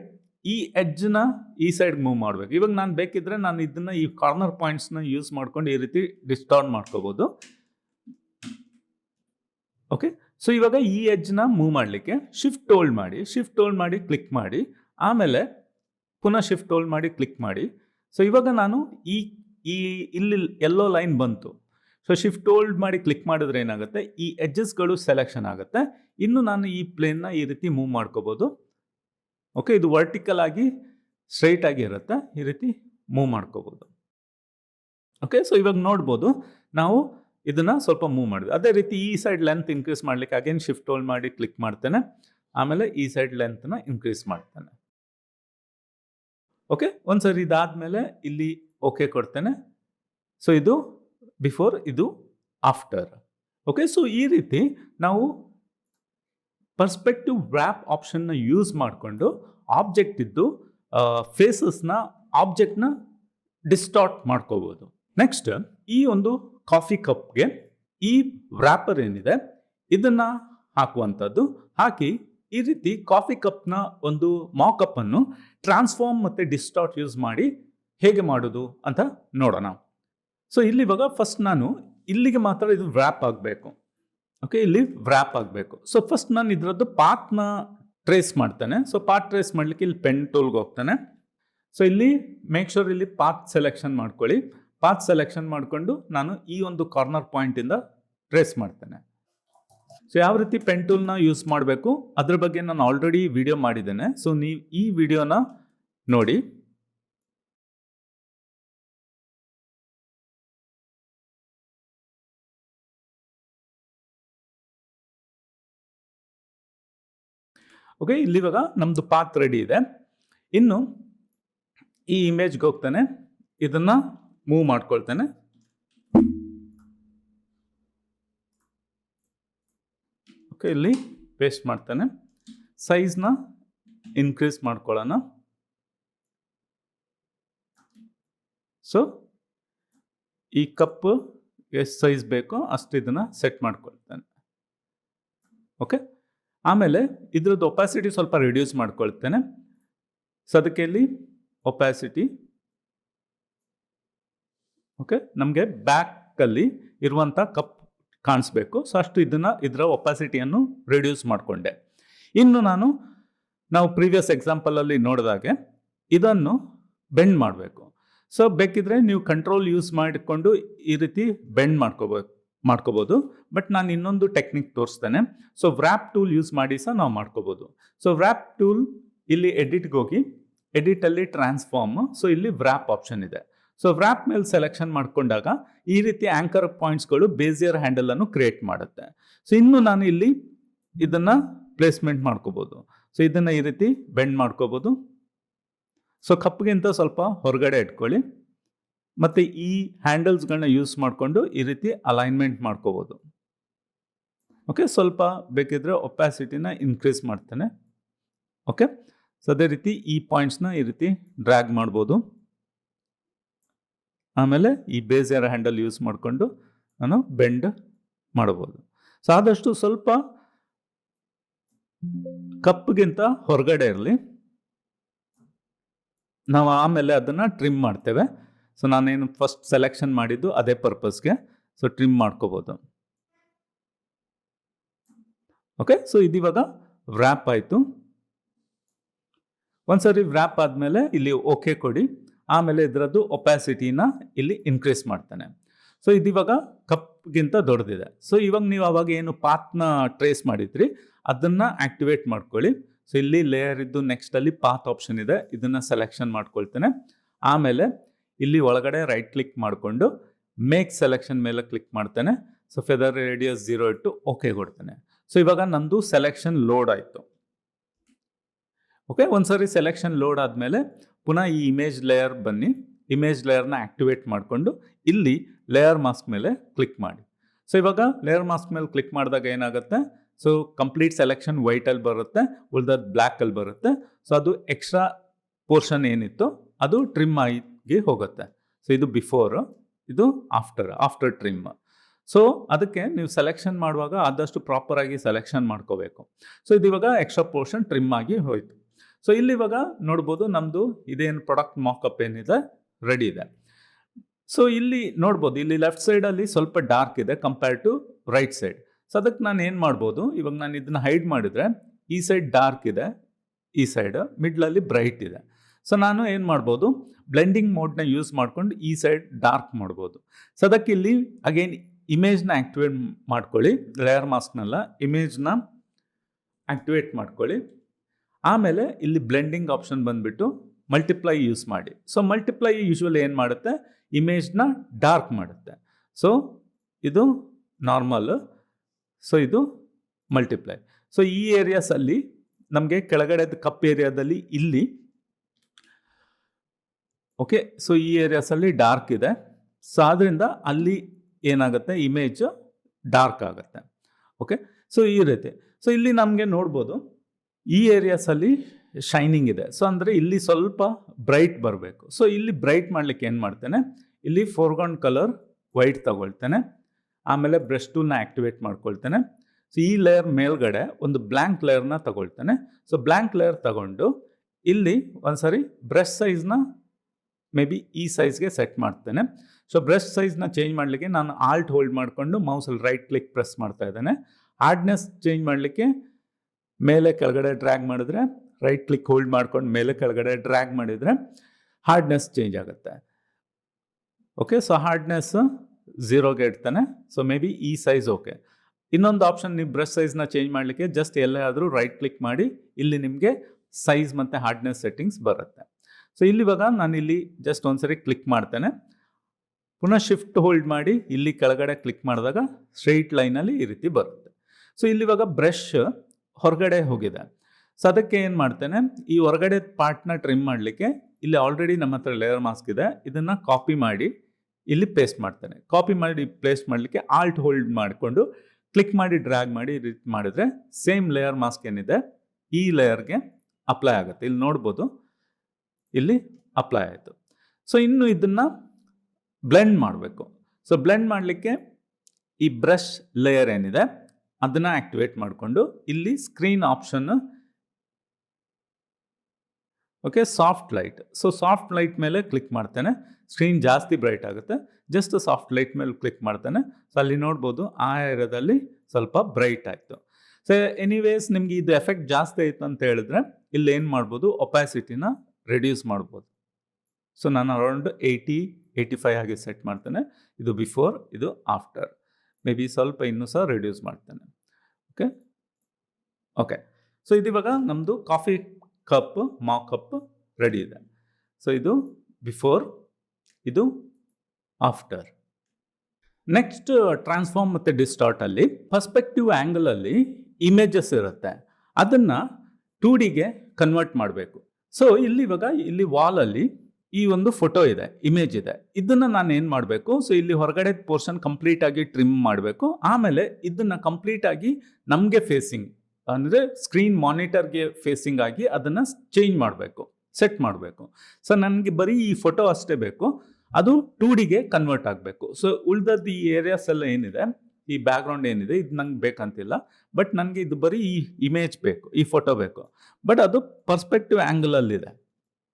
Speaker 1: ಈ ಎಡ್ಜ್ನ ಈ ಸೈಡ್ ಮೂವ್ ಮಾಡಬೇಕು. ಇವಾಗ ನಾನು ಬೇಕಿದ್ರೆ ನಾನು ಇದನ್ನ ಈ ಕಾರ್ನರ್ ಪಾಯಿಂಟ್ಸ್ನ ಯೂಸ್ ಮಾಡ್ಕೊಂಡು ಈ ರೀತಿ ಡಿಸ್ಟಾರ್ಟ್ ಮಾಡ್ಕೋಬೋದು. ಓಕೆ ಸೊ ಇವಾಗ ಈ ಎಜ್ನ ಮೂವ್ ಮಾಡಲಿಕ್ಕೆ ಶಿಫ್ಟ್ ಹೋಲ್ಡ್ ಮಾಡಿ ಶಿಫ್ಟ್ ಹೋಲ್ಡ್ ಮಾಡಿ ಕ್ಲಿಕ್ ಮಾಡಿ, ಆಮೇಲೆ ಪುನಃ ಶಿಫ್ಟ್ ಹೋಲ್ಡ್ ಮಾಡಿ ಕ್ಲಿಕ್ ಮಾಡಿ. ಸೊ ಇವಾಗ ನಾನು ಈ ಈ ಇಲ್ಲಿ ಎಲ್ಲೋ ಲೈನ್ ಬಂತು. ಸೊ ಶಿಫ್ಟ್ ಹೋಲ್ಡ್ ಮಾಡಿ ಕ್ಲಿಕ್ ಮಾಡಿದ್ರೆ ಏನಾಗುತ್ತೆ? ಈ ಎಜ್ಜಸ್ಗಳು ಸೆಲೆಕ್ಷನ್ ಆಗುತ್ತೆ. ಇನ್ನು ನಾನು ಈ ಪ್ಲೇನ್ನ ಈ ರೀತಿ ಮೂವ್ ಮಾಡ್ಕೋಬೋದು. ಓಕೆ ಇದು ವರ್ಟಿಕಲ್ ಆಗಿ ಸ್ಟ್ರೈಟ್ ಆಗಿ ಇರುತ್ತೆ. ಈ ರೀತಿ ಮೂವ್ ಮಾಡ್ಕೋಬೋದು. ಓಕೆ ಸೊ ಇವಾಗ ನೋಡ್ಬೋದು. ನಾವು ಇದನ್ನ ಸ್ವಲ್ಪ ಮೂವ್ ಮಾಡಿದ್ವಿ. ಅದೇ ರೀತಿ ಈ ಸೈಡ್ ಲೆಂತ್ ಇನ್ಕ್ರೀಸ್ ಮಾಡ್ಲಿಕ್ಕೆ ಅಗೇನ್ ಶಿಫ್ಟ್ ಹೋಲ್ ಮಾಡಿ ಕ್ಲಿಕ್ ಮಾಡ್ತೇನೆ. ಆಮೇಲೆ ಈ ಸೈಡ್ ಲೆಂತ್ನ ಇನ್ಕ್ರೀಸ್ ಮಾಡ್ತೇನೆ. ಓಕೆ ಒಂದ್ಸರಿ ಇದಾದ್ಮೇಲೆ ಇಲ್ಲಿ ಓಕೆ ಕೊಡ್ತೇನೆ. ಸೊ ಇದು ಬಿಫೋರ್ ಇದು ಆಫ್ಟರ್ ಓಕೆ ಸೊ ಈ ರೀತಿ ನಾವು ಪರ್ಸ್ಪೆಕ್ಟಿವ್ ವ್ಯಾಪ್ ಆಪ್ಷನ್ನ ಯೂಸ್ ಮಾಡಿಕೊಂಡು ಆಬ್ಜೆಕ್ಟ್ ಇದ್ದು ಫೇಸಸ್ನ ಆಬ್ಜೆಕ್ಟ್ನ ಡಿಸ್ಟಾರ್ಟ್ ಮಾಡ್ಕೋಬೋದು. ನೆಕ್ಸ್ಟ್ ಈ ಒಂದು ಕಾಫಿ ಕಪ್ಗೆ ಈ ವ್ರಾಪರ್ ಏನಿದೆ, ಇದನ್ನ ಹಾಕುವಂಥದ್ದು. ಹಾಕಿ ಈ ರೀತಿ ಕಾಫಿ ಕಪ್ನ ಒಂದು ಮಾಕಪ್ ಅನ್ನು ಟ್ರಾನ್ಸ್ಫಾರ್ಮ್ ಮತ್ತೆ ಡಿಸ್ಟಾರ್ಟ್ ಯೂಸ್ ಮಾಡಿ ಹೇಗೆ ಮಾಡೋದು ಅಂತ ನೋಡೋಣ. ಸೊ ಇಲ್ಲಿ ಇವಾಗ ಫಸ್ಟ್ ನಾನು ಇಲ್ಲಿಗೆ ಮಾತ್ರ ಇದು ವ್ರ್ಯಾಪ್ ಆಗಬೇಕು. ಓಕೆ ಇಲ್ಲಿ ವ್ರ್ಯಾಪ್ ಆಗಬೇಕು. ಸೊ ಫಸ್ಟ್ ನಾನು ಇದರದ್ದು ಪಾತ್ನ ಟ್ರೇಸ್ ಮಾಡ್ತಾನೆ. ಸೊ ಪಾತ್ ಟ್ರೇಸ್ ಮಾಡಲಿಕ್ಕೆ ಇಲ್ಲಿ ಪೆನ್ ಟೂಲ್ಗೆ ಹೋಗ್ತಾನೆ. ಸೊ ಇಲ್ಲಿ ಮೇಕ್ ಶೋರ್ ಇಲ್ಲಿ ಪಾತ್ ಸೆಲೆಕ್ಷನ್ ಮಾಡ್ಕೊಳ್ಳಿ. ಪಾತ್ ಸೆಲೆಕ್ಷನ್ ಮಾಡಿಕೊಂಡು ನಾನು ಈ ಒಂದು ಕಾರ್ನರ್ ಪಾಯಿಂಟಿಂದ ಟ್ರೇಸ್ ಮಾಡ್ತೇನೆ. ಸೊ ಯಾವ ರೀತಿ ಪೆನ್ ಟೂಲ್ನ ಯೂಸ್ ಮಾಡಬೇಕು? ಅದ್ರ ಬಗ್ಗೆ ನಾನು ಆಲ್ರೆಡಿ ವಿಡಿಯೋ ಮಾಡಿದ್ದೇನೆ. ಸೊ ನೀವು ಈ ವಿಡಿಯೋನ ನೋಡಿ. ಓಕೆ ಇಲ್ಲಿ ಇವಾಗ ನಮ್ಮದು ಪಾತ್ ರೆಡಿ ಇದೆ. ಇನ್ನು ಈ ಇಮೇಜ್ಗೆ ಹೋಗ್ತಾನೆ. ಇದನ್ನ ಮೂವ್ ಮಾಡ್ಕೊಳ್ತೇನೆ. ಓಕೆ ಇಲ್ಲಿ ಪೇಸ್ಟ್ ಮಾಡ್ತೇನೆ. ಸೈಜ್ನ ಇನ್ಕ್ರೀಸ್ ಮಾಡ್ಕೊಳ್ಳೋಣ. ಸೊ ಈ ಕಪ್ ಎಷ್ಟು ಸೈಜ್ ಬೇಕೋ ಅಷ್ಟು ಇದನ್ನು ಸೆಟ್ ಮಾಡ್ಕೊಳ್ತೇನೆ. ಓಕೆ ಆಮೇಲೆ ಇದ್ರದ್ದು ಒಪಾಸಿಟಿ ಸ್ವಲ್ಪ ರಿಡ್ಯೂಸ್ ಮಾಡ್ಕೊಳ್ತೇನೆ. ಸೊ ಅದಕ್ಕೆ ಇಲ್ಲಿ ಒಪಾಸಿಟಿ ಓಕೆ ನಮಗೆ ಬ್ಯಾಕಲ್ಲಿ ಇರುವಂಥ ಕಪ್ ಕಾಣಿಸ್ಬೇಕು. ಸೊ ಅಷ್ಟು ಇದನ್ನು ಇದರ ಒಪಾಸಿಟಿಯನ್ನು ರಿಡ್ಯೂಸ್ ಮಾಡಿಕೊಂಡೆ. ಇನ್ನು ನಾನು, ನಾವು ಪ್ರೀವಿಯಸ್ ಎಕ್ಸಾಂಪಲಲ್ಲಿ ನೋಡಿದಾಗೆ ಇದನ್ನು ಬೆಂಡ್ ಮಾಡಬೇಕು. ಸೊ ಬೇಕಿದ್ರೆ ನೀವು ಕಂಟ್ರೋಲ್ ಯೂಸ್ ಮಾಡಿಕೊಂಡು ಈ ರೀತಿ ಬೆಂಡ್ ಮಾಡ್ಕೋಬೇಕು ಮಾಡ್ಕೋಬೋದು. ಬಟ್ ನಾನು ಇನ್ನೊಂದು ಟೆಕ್ನಿಕ್ ತೋರಿಸ್ತೇನೆ. ಸೊ ವ್ರ್ಯಾಪ್ ಟೂಲ್ ಯೂಸ್ ಮಾಡಿ ಸಹ ನಾವು ಮಾಡ್ಕೋಬೋದು. ಸೊ ವ್ರ್ಯಾಪ್ ಟೂಲ್ ಇಲ್ಲಿ ಎಡಿಟ್ಗೆ ಹೋಗಿ ಎಡಿಟಲ್ಲಿ ಟ್ರಾನ್ಸ್ಫಾರ್ಮ್ ಸೊ ಇಲ್ಲಿ ವ್ರ್ಯಾಪ್ ಆಪ್ಷನ್ ಇದೆ. ಸೊ ವ್ರ್ಯಾಪ್ ಮೇಲೆ ಸೆಲೆಕ್ಷನ್ ಮಾಡಿಕೊಂಡಾಗ ಈ ರೀತಿ ಆಂಕರ್ ಪಾಯಿಂಟ್ಸ್ಗಳು ಬೇಸಿಯರ್ ಹ್ಯಾಂಡಲ್ ಅನ್ನು ಕ್ರಿಯೇಟ್ ಮಾಡುತ್ತೆ. ಸೊ ಇನ್ನು ನಾನು ಇಲ್ಲಿ ಇದನ್ನು ಪ್ಲೇಸ್ಮೆಂಟ್ ಮಾಡ್ಕೋಬೋದು. ಸೊ ಇದನ್ನು ಈ ರೀತಿ ಬೆಂಡ್ ಮಾಡ್ಕೋಬೋದು. ಸೊ ಕಪ್ಗಿಂತ ಸ್ವಲ್ಪ ಹೊರಗಡೆ ಇಟ್ಕೊಳ್ಳಿ. ಮತ್ತು ಈ ಹ್ಯಾಂಡಲ್ಸ್ಗಳನ್ನ ಯೂಸ್ ಮಾಡಿಕೊಂಡು ಈ ರೀತಿ ಅಲೈನ್ಮೆಂಟ್ ಮಾಡ್ಕೋಬೋದು. ಓಕೆ ಸ್ವಲ್ಪ ಬೇಕಿದ್ರೆ ಒಪ್ಯಾಸಿಟಿನ ಇನ್ಕ್ರೀಸ್ ಮಾಡ್ತೇನೆ. ಓಕೆ ಸೊ ಅದೇ ರೀತಿ ಈ ಪಾಯಿಂಟ್ಸ್ನ ಈ ರೀತಿ ಡ್ರ್ಯಾಗ್ ಮಾಡ್ಬೋದು. ಆಮೇಲೆ ಈ ಬೇಸಿಯರ್ ಹ್ಯಾಂಡಲ್ ಯೂಸ್ ಮಾಡಿಕೊಂಡು ನಾನು ಬೆಂಡ್ ಮಾಡಬಹುದು ಸೊ ಆದಷ್ಟು ಸ್ವಲ್ಪ ಕಪ್ಗಿಂತ ಹೊರಗಡೆ ಇರಲಿ. ನಾವು ಆಮೇಲೆ ಅದನ್ನು ಟ್ರಿಮ್ ಮಾಡ್ತೇವೆ. ಸೊ, ನಾನೇನು ಫಸ್ಟ್ ಸೆಲೆಕ್ಷನ್ ಮಾಡಿದ್ದು ಅದೇ ಪರ್ಪಸ್ಗೆ. ಸೊ, ಟ್ರಿಮ್ ಮಾಡ್ಕೋಬೋದು. ಓಕೆ, ಸೊ, ಇದಿವಾಗ ವ್ರ್ಯಾಪ್ ಆಯಿತು. ಒಂದ್ಸರಿ ವ್ರ್ಯಾಪ್ ಆದಮೇಲೆ ಇಲ್ಲಿ ಓಕೆ ಕೊಡಿ. ಆಮೇಲೆ ಇದರದ್ದು ಒಪ್ಯಾಸಿಟಿನ ಇಲ್ಲಿ ಇನ್ಕ್ರೀಸ್ ಮಾಡ್ತಾನೆ. ಸೊ ಇದಿವಾಗ ಕಪ್ಗಿಂತ ದೊಡ್ಡದಿದೆ. ಸೊ ಇವಾಗ ನೀವು ಅವಾಗ ಏನು ಪಾತ್ನ ಟ್ರೇಸ್ ಮಾಡಿದ್ರಿ, ಅದನ್ನು ಆಕ್ಟಿವೇಟ್ ಮಾಡ್ಕೊಳ್ಳಿ. ಸೊ ಇಲ್ಲಿ ಲೇಯರ್ ಇದ್ದು ನೆಕ್ಸ್ಟ್ ಅಲ್ಲಿ ಪಾತ್ ಆಪ್ಷನ್ ಇದೆ, ಇದನ್ನ ಸೆಲೆಕ್ಷನ್ ಮಾಡ್ಕೊಳ್ತೇನೆ. ಆಮೇಲೆ ಇಲ್ಲಿ ಒಳಗಡೆ ರೈಟ್ ಕ್ಲಿಕ್ ಮಾಡಿಕೊಂಡು ಮೇಕ್ ಸೆಲೆಕ್ಷನ್ ಮೇಲೆ ಕ್ಲಿಕ್ ಮಾಡ್ತೇನೆ. ಸೊ ಫೆದರ್ ರೇಡಿಯಸ್ ಜೀರೋ ಇಟ್ಟು ಓಕೆ ಕೊಡ್ತೇನೆ. ಸೊ ಇವಾಗ ನಂದು ಸೆಲೆಕ್ಷನ್ ಲೋಡ್ ಆಯಿತು. ಓಕೆ ಒಂದ್ಸರಿ ಸೆಲೆಕ್ಷನ್ ಲೋಡ್ ಆದಮೇಲೆ ಪುನಃ ಈ ಇಮೇಜ್ ಲೇಯರ್ ಬನ್ನಿ. ಇಮೇಜ್ ಲೇಯರ್ನ ಆಕ್ಟಿವೇಟ್ ಮಾಡಿಕೊಂಡು ಇಲ್ಲಿ ಲೇಯರ್ ಮಾಸ್ಕ್ ಮೇಲೆ ಕ್ಲಿಕ್ ಮಾಡಿ. ಸೊ ಇವಾಗ ಲೇಯರ್ ಮಾಸ್ಕ್ ಮೇಲೆ ಕ್ಲಿಕ್ ಮಾಡಿದಾಗ ಏನಾಗುತ್ತೆ? ಸೊ ಕಂಪ್ಲೀಟ್ ಸೆಲೆಕ್ಷನ್ ವೈಟಲ್ಲಿ ಬರುತ್ತೆ, ಉಳ್ದದ್ದು ಬ್ಲ್ಯಾಕಲ್ಲಿ ಬರುತ್ತೆ. ಸೊ ಅದು ಎಕ್ಸ್ಟ್ರಾ ಪೋರ್ಷನ್ ಏನಿತ್ತು ಅದು ಟ್ರಿಮ್ ಆಗಿ ಹೋಗುತ್ತೆ. ಸೊ ಇದು ಬಿಫೋರ್ ಇದು ಆಫ್ಟರ್ ಆಫ್ಟರ್ ಟ್ರಿಮ್ ಸೊ ಅದಕ್ಕೆ ನೀವು ಸೆಲೆಕ್ಷನ್ ಮಾಡುವಾಗ ಆದಷ್ಟು ಪ್ರಾಪರ್ ಆಗಿ ಸೆಲೆಕ್ಷನ್ ಮಾಡ್ಕೋಬೇಕು. ಸೊ ಇದು ಇವಾಗ ಎಕ್ಸ್ಟ್ರಾ ಪೋರ್ಷನ್ ಟ್ರಿಮ್ ಆಗಿ ಹೋಯ್ತು. ಸೊ ಇಲ್ಲಿ ಇವಾಗ ನೋಡ್ಬೋದು ನಮ್ಮದು ಇದೇನು ಪ್ರಾಡಕ್ಟ್ ಮಾಕಪ್ ಏನಿದೆ? ರೆಡಿ ಇದೆ. ಸೊ ಇಲ್ಲಿ ನೋಡ್ಬೋದು, ಇಲ್ಲಿ ಲೆಫ್ಟ್ ಸೈಡಲ್ಲಿ ಸ್ವಲ್ಪ ಡಾರ್ಕ್ ಇದೆ compare to right side so ಅದಕ್ಕೆ ನಾನು ಏನು ಮಾಡ್ಬೋದು, ಇವಾಗ ನಾನು ಇದನ್ನ ಹೈಡ್ ಮಾಡಿದ್ರೆ, ಈ ಸೈಡ್ ಡಾರ್ಕ್ ಇದೆ, ಈ ಸೈಡ್ ಮಿಡ್ಲಲ್ಲಿ ಬ್ರೈಟ್ ಇದೆ. ಸೊ ನಾನು ಏನು ಮಾಡ್ಬೋದು ಬ್ಲೆಂಡಿಂಗ್ ಮೋಡ್ನ ಯೂಸ್ ಮಾಡ್ಕೊಂಡು ಈ ಸೈಡ್ ಡಾರ್ಕ್ ಮಾಡ್ಬೋದು. ಸೊ ಅದಕ್ಕೆ ಇಲ್ಲಿ ಅಗೇನ್ ಇಮೇಜ್ನ ಆ್ಯಕ್ಟಿವೇಟ್ ಮಾಡ್ಕೊಳ್ಳಿ. ಲೇಯರ್ ಮಾಸ್ಕ್ನೆಲ್ಲ ಇಮೇಜ್ನ ಆ್ಯಕ್ಟಿವೇಟ್ ಮಾಡ್ಕೊಳ್ಳಿ. ಆಮೇಲೆ ಇಲ್ಲಿ ಬ್ಲೆಂಡಿಂಗ್ ಆಪ್ಷನ್ ಬಂದುಬಿಟ್ಟು ಮಲ್ಟಿಪ್ಲೈ ಯೂಸ್ ಮಾಡಿ. ಸೊ ಮಲ್ಟಿಪ್ಲೈ ಯೂಶುವಲ್ ಏನು ಮಾಡುತ್ತೆ? ಇಮೇಜ್ನ ಡಾರ್ಕ್ ಮಾಡುತ್ತೆ. ಸೊ ಇದು ನಾರ್ಮಲ್ ಸೊ ಇದು ಮಲ್ಟಿಪ್ಲೈ ಸೊ ಈ ಏರಿಯಾಸಲ್ಲಿ ನಮಗೆ ಕೆಳಗಡೆದ ಕಪ್ ಏರಿಯಾದಲ್ಲಿ ಇಲ್ಲಿ ಓಕೆ ಸೊ ಈ ಏರಿಯಾಸಲ್ಲಿ ಡಾರ್ಕ್ ಇದೆ. ಸೊ ಆದ್ದರಿಂದ ಅಲ್ಲಿ ಏನಾಗುತ್ತೆ? ಇಮೇಜ್ ಡಾರ್ಕ್ ಆಗುತ್ತೆ. ಓಕೆ ಸೊ ಈ ರೀತಿ. ಸೊ ಇಲ್ಲಿ ನಮಗೆ ನೋಡ್ಬೋದು ಈ ಏರಿಯಾಸಲ್ಲಿ ಶೈನಿಂಗ್ ಇದೆ. ಸೊ ಅಂದರೆ ಇಲ್ಲಿ ಸ್ವಲ್ಪ ಬ್ರೈಟ್ ಬರಬೇಕು. ಸೊ ಇಲ್ಲಿ ಬ್ರೈಟ್ ಮಾಡಲಿಕ್ಕೆ ಏನು ಮಾಡ್ತೇನೆ? ಇಲ್ಲಿ ಫೋರ್ಗ್ರೌಂಡ್ ಕಲರ್ ವೈಟ್ ತಗೊಳ್ತೇನೆ. ಆಮೇಲೆ ಬ್ರಷ್ ಟೂನ ಆ್ಯಕ್ಟಿವೇಟ್ ಮಾಡ್ಕೊಳ್ತೇನೆ. ಸೊ ಈ ಲೇಯರ್ ಮೇಲ್ಗಡೆ ಒಂದು ಬ್ಲ್ಯಾಂಕ್ ಲೇಯರ್ನ ತಗೊಳ್ತೇನೆ. ಸೊ ಬ್ಲ್ಯಾಂಕ್ ಲೇಯರ್ ತಗೊಂಡು ಇಲ್ಲಿ ಒಂದ್ಸರಿ ಬ್ರಷ್ ಸೈಜ್ನ ಮೇ ಬಿ ಈ ಸೈಜ್ಗೆ ಸೆಟ್ ಮಾಡ್ತೇನೆ. ಸೊ ಬ್ರಷ್ ಸೈಜ್ನ ಚೇಂಜ್ ಮಾಡಲಿಕ್ಕೆ ನಾನು ಆಲ್ಟ್ ಹೋಲ್ಡ್ ಮಾಡಿಕೊಂಡು ಮೌಸಲ್ಲಿ ರೈಟ್ ಕ್ಲಿಕ್ ಪ್ರೆಸ್ ಮಾಡ್ತಾ ಇದ್ದೇನೆ. ಹಾರ್ಡ್ನೆಸ್ ಚೇಂಜ್ ಮಾಡಲಿಕ್ಕೆ ಮೇಲೆ ಕೆಳಗಡೆ ಡ್ರ್ಯಾಗ್ ಮಾಡಿದ್ರೆ ರೈಟ್ ಕ್ಲಿಕ್ ಹೋಲ್ಡ್ ಮಾಡ್ಕೊಂಡು ಮೇಲೆ ಕೆಳಗಡೆ ಡ್ರ್ಯಾಗ್ ಮಾಡಿದರೆ ಹಾರ್ಡ್ನೆಸ್ ಚೇಂಜ್ ಆಗುತ್ತೆ. ಓಕೆ ಸೊ ಹಾರ್ಡ್ನೆಸ್ ಝೀರೋಗೆ ಇಡ್ತಾನೆ. ಸೊ ಮೇ ಬಿ ಈ ಸೈಜ್ ಓಕೆ ಇನ್ನೊಂದು ಆಪ್ಷನ್ ನೀವು ಬ್ರಷ್ ಸೈಜ್ನ ಚೇಂಜ್ ಮಾಡಲಿಕ್ಕೆ ಜಸ್ಟ್ ಎಲ್ಲೇ ಆದರೂ ರೈಟ್ ಕ್ಲಿಕ್ ಮಾಡಿ, ಇಲ್ಲಿ ನಿಮಗೆ ಸೈಜ್ ಮತ್ತು ಹಾರ್ಡ್ನೆಸ್ ಸೆಟ್ಟಿಂಗ್ಸ್ ಬರುತ್ತೆ. ಸೊ ಇಲ್ಲಿ ಇವಾಗ ನಾನು ಇಲ್ಲಿ ಜಸ್ಟ್ ಒಂದ್ಸರಿ ಕ್ಲಿಕ್ ಮಾಡ್ತೇನೆ. ಪುನಃ ಶಿಫ್ಟ್ ಹೋಲ್ಡ್ ಮಾಡಿ, ಇಲ್ಲಿ ಕೆಳಗಡೆ ಕ್ಲಿಕ್ ಮಾಡಿದಾಗ ಸ್ಟ್ರೈಟ್ ಲೈನಲ್ಲಿ ಈ ರೀತಿ ಬರುತ್ತೆ. ಸೊ ಇಲ್ಲಿ ಇವಾಗ ಬ್ರಷ್ ಹೊರಗಡೆ ಹೋಗಿದೆ. ಸೊ ಅದಕ್ಕೆ ಏನು ಮಾಡ್ತೇನೆ, ಈ ಹೊರಗಡೆ ಪಾರ್ಟ್ನ ಟ್ರಿಮ್ ಮಾಡಲಿಕ್ಕೆ ಇಲ್ಲಿ ಆಲ್ರೆಡಿ ನಮ್ಮ ಹತ್ರ ಲೇಯರ್ ಮಾಸ್ಕ್ ಇದೆ. ಇದನ್ನು ಕಾಪಿ ಮಾಡಿ ಇಲ್ಲಿ ಪೇಸ್ಟ್ ಮಾಡ್ತೇನೆ. ಕಾಪಿ ಮಾಡಿ ಪ್ಲೇಸ್ ಮಾಡಲಿಕ್ಕೆ ಆಲ್ಟ್ ಹೋಲ್ಡ್ ಮಾಡಿಕೊಂಡು ಕ್ಲಿಕ್ ಮಾಡಿ ಡ್ರ್ಯಾಗ್ ಮಾಡಿ ರೀಚ್ ಮಾಡಿದ್ರೆ ಸೇಮ್ ಲೇಯರ್ ಮಾಸ್ಕ್ ಏನಿದೆ, ಈ ಲೇಯರ್ಗೆ ಅಪ್ಲೈ ಆಗುತ್ತೆ. ಇಲ್ಲಿ ನೋಡ್ಬೋದು, ಇಲ್ಲಿ ಅಪ್ಲೈ ಆಯಿತು. ಸೊ ಇನ್ನು ಇದನ್ನು ಬ್ಲೆಂಡ್ ಮಾಡಬೇಕು. ಸೊ ಬ್ಲೆಂಡ್ ಮಾಡಲಿಕ್ಕೆ ಈ ಬ್ರಷ್ ಲೇಯರ್ ಏನಿದೆ ಅದನ್ನು ಆ್ಯಕ್ಟಿವೇಟ್ ಮಾಡಿಕೊಂಡು ಇಲ್ಲಿ screen option okay soft light so soft light ಮೇಲೆ ಕ್ಲಿಕ್ ಮಾಡ್ತೇನೆ. ಸ್ಕ್ರೀನ್ ಜಾಸ್ತಿ ಬ್ರೈಟ್ ಆಗುತ್ತೆ. ಜಸ್ಟ್ ಸಾಫ್ಟ್ ಲೈಟ್ ಮೇಲೆ ಕ್ಲಿಕ್ ಮಾಡ್ತೇನೆ. ಸೊ ಅಲ್ಲಿ ನೋಡ್ಬೋದು ಆ ಏರಿಯಾದಲ್ಲಿ ಸ್ವಲ್ಪ ಬ್ರೈಟ್ ಆಯಿತು. ಸೊ ಎನಿವೇಸ್ ನಿಮ್ಗೆ ಇದು ಎಫೆಕ್ಟ್ ಜಾಸ್ತಿ ಆಯಿತು ಅಂತ ಹೇಳಿದ್ರೆ ಇಲ್ಲಿ ಏನು ಮಾಡ್ಬೋದು? ಒಪ್ಯಾಸಿಟಿನ ರೆಡ್ಯೂಸ್ ಮಾಡ್ಬೋದು. ಸೊ ನಾನು ಅರೌಂಡ್ ಏಯ್ಟಿ ಏಯ್ಟಿ ಫೈವ್ ಹಾಗೆ ಸೆಟ್ ಮಾಡ್ತೇನೆ. ಇದು ಬಿಫೋರ್ ಇದು ಆಫ್ಟರ್ ಮೇ ಬಿ ಸ್ವಲ್ಪ ಇನ್ನೂ ಸಹ ರಿಡ್ಯೂಸ್ ಮಾಡ್ತೇನೆ. ಓಕೆ ಓಕೆ ಸೊ ಇದು ಇವಾಗ ನಮ್ಮದು ಕಾಫಿ ಕಪ್ ಮಾ ಕಪ್ ರೆಡಿ ಇದೆ. ಸೊ ಇದು ಬಿಫೋರ್ ಇದು ಆಫ್ಟರ್ ನೆಕ್ಸ್ಟ್ ಟ್ರಾನ್ಸ್ಫಾರ್ಮ್ ಮತ್ತು ಡಿಸ್ಟಾರ್ಟಲ್ಲಿ ಪರ್ಸ್ಪೆಕ್ಟಿವ್ ಆ್ಯಂಗಲಲ್ಲಿ ಇಮೇಜಸ್ ಇರುತ್ತೆ. ಅದನ್ನು ಟೂ ಡಿಗೆ ಕನ್ವರ್ಟ್ ಮಾಡಬೇಕು. ಸೊ ಇಲ್ಲಿ ಇವಾಗ, ಇಲ್ಲಿ ವಾಲಲ್ಲಿ ಈ ಒಂದು ಫೋಟೋ ಇದೆ ಇಮೇಜ್ ಇದೆ. ಇದನ್ನ ನಾನು ಏನು ಮಾಡಬೇಕು? ಸೊ ಇಲ್ಲಿ ಹೊರಗಡೆ ಪೋರ್ಷನ್ ಕಂಪ್ಲೀಟ್ ಆಗಿ ಟ್ರಿಮ್ ಮಾಡಬೇಕು. ಆಮೇಲೆ ಇದನ್ನ ಕಂಪ್ಲೀಟ್ ಆಗಿ ನಮಗೆ ಫೇಸಿಂಗ್ ಅಂದರೆ ಸ್ಕ್ರೀನ್ ಮಾನಿಟರ್ಗೆ ಫೇಸಿಂಗ್ ಆಗಿ ಅದನ್ನು ಚೇಂಜ್ ಮಾಡಬೇಕು ಸೆಟ್ ಮಾಡಬೇಕು. ಸೊ ನನಗೆ ಬರೀ ಈ ಫೋಟೋ ಅಷ್ಟೇ ಬೇಕು. ಅದು ಟೂ ಡಿಗೆ ಕನ್ವರ್ಟ್ ಆಗಬೇಕು. ಸೊ ಉಳ್ದದ್ದು ಈ ಏರಿಯಾಸ್ ಎಲ್ಲ ಏನಿದೆ? ಈ ಬ್ಯಾಕ್ಗ್ರೌಂಡ್ ಏನಿದೆ? ಇದು ನಂಗೆ ಬೇಕಂತಿಲ್ಲ. ಬಟ್ ನನಗೆ ಇದು ಬರೀ ಈ ಇಮೇಜ್ ಬೇಕು, ಈ ಫೋಟೋ ಬೇಕು. ಬಟ್ ಅದು ಪರ್ಸ್ಪೆಕ್ಟಿವ್ ಆ್ಯಂಗಲಲ್ಲಿದೆ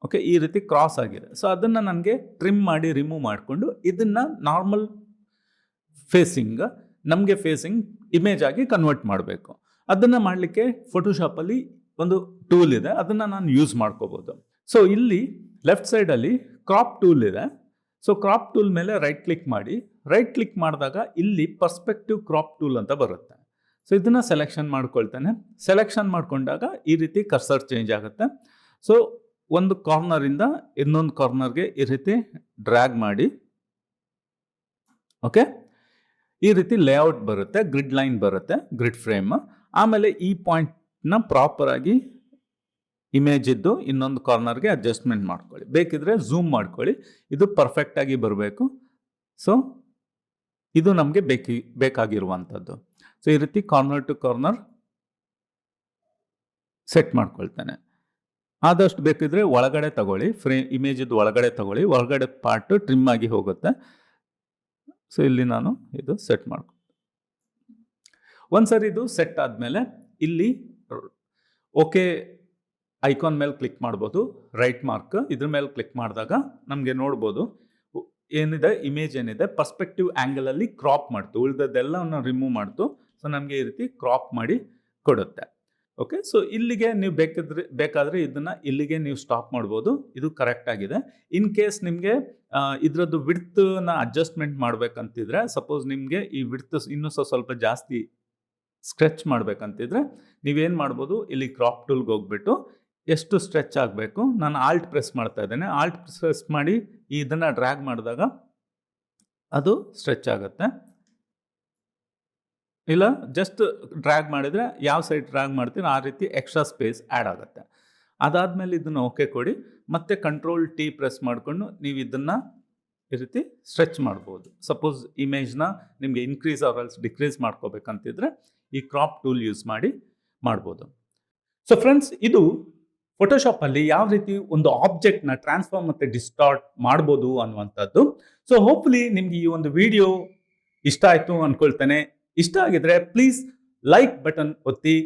Speaker 1: ಓಕೆ ಈ ರೀತಿ ಕ್ರಾಸ್ ಆಗಿದೆ. ಸೊ ಅದನ್ನು ನನಗೆ ಟ್ರಿಮ್ ಮಾಡಿ ರಿಮೂವ್ ಮಾಡಿಕೊಂಡು ಇದನ್ನು ನಾರ್ಮಲ್ ಫೇಸಿಂಗ್ ನಮಗೆ ಫೇಸಿಂಗ್ ಇಮೇಜ್ ಆಗಿ ಕನ್ವರ್ಟ್ ಮಾಡಬೇಕು. ಅದನ್ನು ಮಾಡಲಿಕ್ಕೆ ಫೋಟೋಶಾಪಲ್ಲಿ ಒಂದು ಟೂಲ್ ಇದೆ. ಅದನ್ನು ನಾನು ಯೂಸ್ ಮಾಡ್ಕೋಬೋದು. ಸೊ ಇಲ್ಲಿ ಲೆಫ್ಟ್ ಸೈಡಲ್ಲಿ ಕ್ರಾಪ್ ಟೂಲ್ ಇದೆ. ಸೊ ಕ್ರಾಪ್ ಟೂಲ್ ಮೇಲೆ ರೈಟ್ ಕ್ಲಿಕ್ ಮಾಡಿ. ರೈಟ್ ಕ್ಲಿಕ್ ಮಾಡಿದಾಗ ಇಲ್ಲಿ ಪರ್ಸ್ಪೆಕ್ಟಿವ್ ಕ್ರಾಪ್ ಟೂಲ್ ಅಂತ ಬರುತ್ತೆ. ಸೊ ಇದನ್ನು ಸೆಲೆಕ್ಷನ್ ಮಾಡ್ಕೊಳ್ತೇನೆ. ಸೆಲೆಕ್ಷನ್ ಮಾಡಿಕೊಂಡಾಗ ಈ ರೀತಿ ಕರ್ಸರ್ ಚೇಂಜ್ ಆಗುತ್ತೆ. ಸೊ ಒಂದು ಕಾರ್ನರಿಂದ ಇನ್ನೊಂದು ಕಾರ್ನರ್ಗೆ ಈ ರೀತಿ ಡ್ರ್ಯಾಗ್ ಮಾಡಿ. ಓಕೆ ಈ ರೀತಿ ಲೇಔಟ್ ಬರುತ್ತೆ ಗ್ರಿಡ್ ಲೈನ್ ಬರುತ್ತೆ ಗ್ರಿಡ್ ಫ್ರೇಮ್ ಆಮೇಲೆ ಈ ಪಾಯಿಂಟ್ನ ಪ್ರಾಪರಾಗಿ ಇಮೇಜ್ ಇದ್ದು ಇನ್ನೊಂದು ಕಾರ್ನರ್ಗೆ ಅಡ್ಜಸ್ಟ್ಮೆಂಟ್ ಮಾಡ್ಕೊಳ್ಳಿ. ಬೇಕಿದ್ರೆ ಝೂಮ್ ಮಾಡ್ಕೊಳ್ಳಿ. ಇದು ಪರ್ಫೆಕ್ಟಾಗಿ ಬರಬೇಕು. ಸೊ ಇದು ನಮಗೆ ಬೇಕಿ, ಬೇಕಾಗಿರುವಂಥದ್ದು. ಸೊ ಈ ರೀತಿ ಕಾರ್ನರ್ ಟು ಕಾರ್ನರ್ ಸೆಟ್ ಮಾಡ್ಕೊಳ್ತೇನೆ. ಆದಷ್ಟು ಬೇಕಿದ್ರೆ ಒಳಗಡೆ ತಗೊಳ್ಳಿ, ಫ್ರೇ ಇಮೇಜಿದ್ದು ಒಳಗಡೆ ತಗೊಳ್ಳಿ, ಒಳಗಡೆ ಪಾರ್ಟ್ ಟ್ರಿಮ್ ಆಗಿ ಹೋಗುತ್ತೆ. ಸೊ, ಇಲ್ಲಿ ನಾನು ಇದು ಸೆಟ್ ಮಾಡ್ಕೊ, ಒಂದ್ಸರಿ ಇದು ಸೆಟ್ ಆದಮೇಲೆ ಇಲ್ಲಿ ಓಕೆ ಐಕಾನ್ ಮೇಲೆ ಕ್ಲಿಕ್ ಮಾಡ್ಬೋದು, ರೈಟ್ ಮಾರ್ಕ್ ಇದ್ರ ಮೇಲೆ ಕ್ಲಿಕ್ ಮಾಡಿದಾಗ ನಮಗೆ ನೋಡ್ಬೋದು, ಏನಿದೆ, ಇಮೇಜ್ ಏನಿದೆ, ಪರ್ಸ್ಪೆಕ್ಟಿವ್ ಆ್ಯಂಗಲಲ್ಲಿ ಕ್ರಾಪ್ ಮಾಡ್ತು, ಉಳಿದದ್ದೆಲ್ಲವನ್ನು ರಿಮೂವ್ ಮಾಡ್ತು, ಸೊ, ನಮಗೆ ಈ ರೀತಿ ಕ್ರಾಪ್ ಮಾಡಿ ಕೊಡುತ್ತೆ. ಓಕೆ ಸೊ ಇಲ್ಲಿಗೆ ನೀವು ಬೇಕಿದ್ರೆ, ಬೇಕಾದರೆ ಇದನ್ನು ಇಲ್ಲಿಗೆ ನೀವು ಸ್ಟಾಪ್ ಮಾಡ್ಬೋದು. ಇದು ಕರೆಕ್ಟ್ ಆಗಿದೆ. ಇನ್ ಕೇಸ್ ನಿಮಗೆ ಇದರದ್ದು ವಿಡ್ತನ್ನ ಅಡ್ಜಸ್ಟ್ಮೆಂಟ್ ಮಾಡ್ಬೇಕಂತಿದ್ರೆ ಸಪೋಸ್ ನಿಮಗೆ ಈ ವಿಡ್ತ್ ಇನ್ನೂ ಸ್ವಲ್ಪ ಜಾಸ್ತಿ ಸ್ಟ್ರೆಚ್ ಮಾಡ್ಬೇಕಂತಿದ್ರೆ, ನೀವೇನು ಮಾಡ್ಬೋದು, ಇಲ್ಲಿ ಕ್ರಾಪ್ ಟೂಲ್ಗೆ ಹೋಗ್ಬಿಟ್ಟು ಎಷ್ಟು ಸ್ಟ್ರೆಚ್ ಆಗಬೇಕು, ನಾನು ಆಲ್ಟ್ ಪ್ರೆಸ್ ಮಾಡ್ತಾ ಇದ್ದೇನೆ. ಆಲ್ಟ್ ಪ್ರೆಸ್ ಮಾಡಿ ಇದನ್ನು ಡ್ರ್ಯಾಗ್ ಮಾಡಿದಾಗ ಅದು ಸ್ಟ್ರೆಚ್ ಆಗುತ್ತೆ. ಇಲ್ಲ ಜಸ್ಟ್ ಡ್ರ್ಯಾಗ್ ಮಾಡಿದರೆ ಯಾವ ಸೈಡ್ ಡ್ರ್ಯಾಗ್ ಮಾಡ್ತೀರೋ ಆ ರೀತಿ ಎಕ್ಸ್ಟ್ರಾ ಸ್ಪೇಸ್ ಆ್ಯಡ್ ಆಗುತ್ತೆ. ಅದಾದಮೇಲೆ ಇದನ್ನು ಓಕೆ ಕೊಡಿ. ಮತ್ತೆ ಕಂಟ್ರೋಲ್ ಟಿ ಪ್ರೆಸ್ ಮಾಡಿಕೊಂಡು ನೀವು ಇದನ್ನು ಈ ರೀತಿ ಸ್ಟ್ರೆಚ್ ಮಾಡ್ಬೋದು. ಸಪೋಸ್ ಇಮೇಜ್ನ ನಿಮಗೆ ಇನ್ಕ್ರೀಸ್ ಆರ್ಎಲ್ಸ್ ಡಿಕ್ರೀಸ್ ಮಾಡ್ಕೋಬೇಕಂತಿದ್ರೆ ಈ ಕ್ರಾಪ್ ಟೂಲ್ ಯೂಸ್ ಮಾಡಿ ಮಾಡ್ಬೋದು. ಸೊ ಫ್ರೆಂಡ್ಸ್ ಇದು ಫೋಟೋಶಾಪಲ್ಲಿ ಯಾವ ರೀತಿ ಒಂದು ಆಬ್ಜೆಕ್ಟ್ನ ಟ್ರಾನ್ಸ್ಫಾರ್ಮ್ ಮತ್ತು ಡಿಸ್ಟಾರ್ಟ್ ಮಾಡ್ಬೋದು ಅನ್ನುವಂಥದ್ದು. ಸೊ ಹೋಪ್ಫುಲಿ ನಿಮಗೆ ಈ ಒಂದು ವಿಡಿಯೋ ಇಷ್ಟ ಆಯಿತು ಅಂದ್ಕೊಳ್ತೇನೆ ಇಷ್ಟ ಆಗಿದ್ರೆ ಪ್ಲೀಸ್ ಲೈಕ್ ಬಟನ್ ಒತ್ತಿ.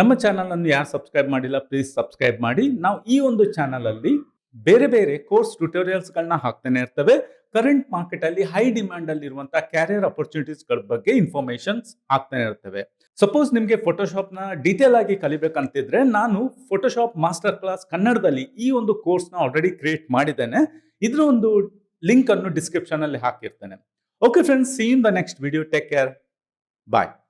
Speaker 1: ನಮ್ಮ ಚಾನಲನ್ನು ಯಾರು ಸಬ್ಸ್ಕ್ರೈಬ್ ಮಾಡಿಲ್ಲ ಪ್ಲೀಸ್ ಸಬ್ಸ್ಕ್ರೈಬ್ ಮಾಡಿ. ನಾವು ಈ ಒಂದು ಚಾನಲಲ್ಲಿ ಬೇರೆ ಬೇರೆ ಕೋರ್ಸ್ ಟ್ಯೂಟೋರಿಯಲ್ಸ್ಗಳನ್ನ ಹಾಕ್ತಾನೆ ಇರ್ತವೆ. ಕರೆಂಟ್ ಮಾರ್ಕೆಟಲ್ಲಿ ಹೈ ಡಿಮ್ಯಾಂಡಲ್ಲಿ ಇರುವಂತಹ ಕ್ಯಾರಿಯರ್ ಅಪರ್ಚುನಿಟೀಸ್ಗಳ ಬಗ್ಗೆ ಇನ್ಫಾರ್ಮೇಶನ್ಸ್ ಆಗ್ತಾನೆ ಇರ್ತವೆ. ಸಪೋಸ್ ನಿಮಗೆ ಫೋಟೋಶಾಪ್ನ ಡೀಟೇಲ್ ಆಗಿ ಕಲಿಬೇಕಂತಿದ್ರೆ ನಾನು ಫೋಟೋಶಾಪ್ ಮಾಸ್ಟರ್ ಕ್ಲಾಸ್ ಕನ್ನಡದಲ್ಲಿ ಈ ಒಂದು ಕೋರ್ಸ್ನ ಆಲ್ರೆಡಿ ಕ್ರಿಯೇಟ್ ಮಾಡಿದ್ದೇನೆ. ಇದರ ಒಂದು ಲಿಂಕ್ ಅನ್ನು ಡಿಸ್ಕ್ರಿಪ್ಷನ್ ಅಲ್ಲಿ ಹಾಕಿರ್ತೇನೆ. Okay friends see in the next video take care Bye.